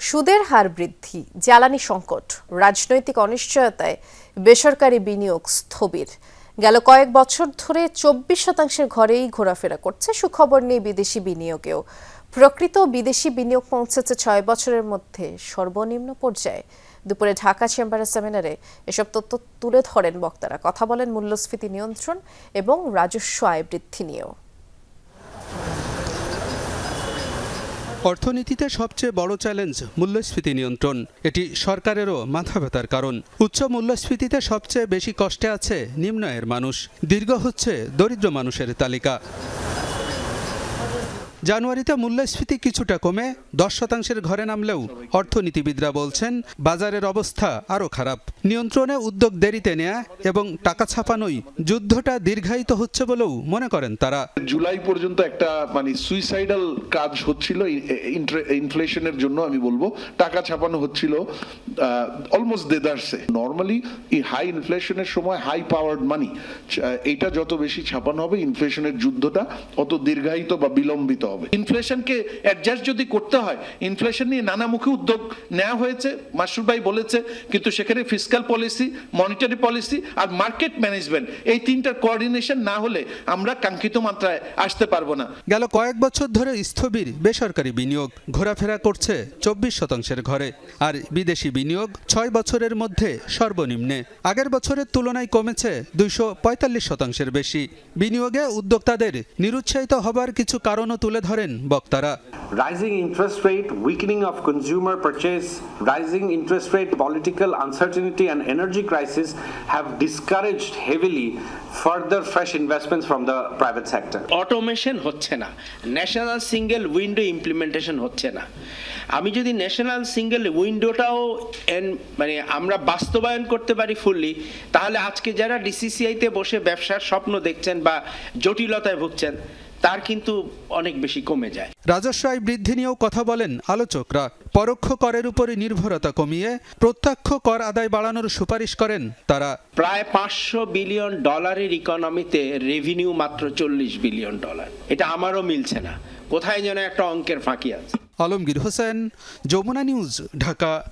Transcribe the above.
সুদের হার বৃদ্ধি, জ্বালানি সংকট, রাজনৈতিক অনিশ্চয়তায় বেসরকারি বিনিয়োগ স্থবির। গেল কয়েক বছর ধরে চব্বিশ শতাংশের ঘরেই ঘোরাফেরা করছে, সুখবর নেই বিদেশি বিনিয়োগেও। প্রকৃত বিদেশি বিনিয়োগ পৌঁছেছে ছয় বছরের মধ্যে, সর্বনিম্ন পর্যায়ে। দুপুরে ঢাকা চেম্বারের সেমিনারে এসব তথ্য তুলে ধরেন বক্তারা। কথা বলেন মূল্যস্ফীতি নিয়ন্ত্রণ এবং রাজস্ব আয় বৃদ্ধি নিয়েও। অর্থনীতিতে সবচেয়ে বড় চ্যালেঞ্জ মূল্যস্ফীতি নিয়ন্ত্রণ। এটি সরকারেরও মাথা ব্যথার কারণ। উচ্চ মূল্যস্ফীতিতে সবচেয়ে বেশি কষ্টে আছে নিম্ন আয়ের মানুষ। দীর্ঘ হচ্ছে দরিদ্র মানুষের তালিকা। জানুয়ারিতে মূল্যস্ফীতি কিছুটা কমে দশ শতাংশের ঘরে নামলেও অর্থনীতিবিদরা বলছেন, বাজারের অবস্থা আরও খারাপ। নিয়ন্ত্রণে উদ্যোগ দেরিতে নেয়া এবং টাকা ছাপানোই যুদ্ধটা দীর্ঘায়িত হচ্ছে বলেও মনে করেন তারা। জুলাই পর্যন্ত একটা মানে সুইসাইডাল কাজ হচ্ছিল ইনফ্লেশনের জন্য আমি বলব। টাকা ছাপানো হচ্ছিল অলমোস্ট দেদারসে। নর্মালি এই হাই ইনফ্লেশনের সময় হাই পাওয়ার্ড মানি এটা যত বেশি ছাপানো হবে ইনফ্লেশনের যুদ্ধটা অত দীর্ঘায়িত বা বিলম্বিত হবে। ইনফ্লেশনকে অ্যাডজাস্ট যদি করতে হয় ইনফ্লেশন নিয়ে নানামুখী উদ্যোগ নেওয়া হয়েছে মাসুর ভাই বলেছে, কিন্তু সেখানে ফিসক্যাল পলিসি মনিটারি পলিসি আর মার্কেট ম্যানেজমেন্ট এই তিনটার কোঅর্ডিনেশন না হলে আমরা কাঙ্ক্ষিত মাত্রায় আসতে পারব না। গেল কয়েক বছর ধরে স্থবির বেসরকারি বিনিয়োগ ঘোরাফেরা করছে চব্বিশ শতাংশের ঘরে, আর বিদেশি বিনিয়োগ ছয় বছরের মধ্যে সর্বনিম্নে। আগের বছরের তুলনায় কমেছে দুইশো পঁয়তাল্লিশ শতাংশের বেশি। বিনিয়োগে উদ্যোক্তাদের নিরুৎসাহিত হবার কিছু কারণও তুলে ধরেন বক্তারা। Rising interest rate weakening of consumer purchase rising interest rate political uncertainty and energy crisis have discouraged heavily further fresh investments from the private sector automation হচ্ছে না ন্যাশনাল সিঙ্গেল উইন্ডো ইমপ্লিমেন্টেশন হচ্ছে না। আমি যদি ন্যাশনাল সিঙ্গেল উইন্ডোটাও মানে আমরা বাস্তবায়ন করতে পারি ফুললি তাহলে আজকে যারা ডিসিসিআইতে বসে ব্যবসার স্বপ্ন দেখছেন বা জটিলতায় ভুগছেন তার কিন্তু অনেক বেশি কমে যায়। রাজস্ব আয় বৃদ্ধি নিয়েও কথা বলেন আলোচকরা। পরোক্ষ করের উপরে নির্ভরতা কমিয়ে প্রত্যক্ষ কর আদায় বাড়ানোর সুপারিশ করেন তারা। প্রায় পাঁচশো বিলিয়ন ডলারের ইকোনমিতে রেভিনিউ মাত্র চল্লিশ বিলিয়ন ডলার। এটা আমারও মিলছে না। কোথায় যেন একটা অঙ্কের ফাঁকি আছে। আলমগীর হোসেন যমুনা নিউজ ঢাকা।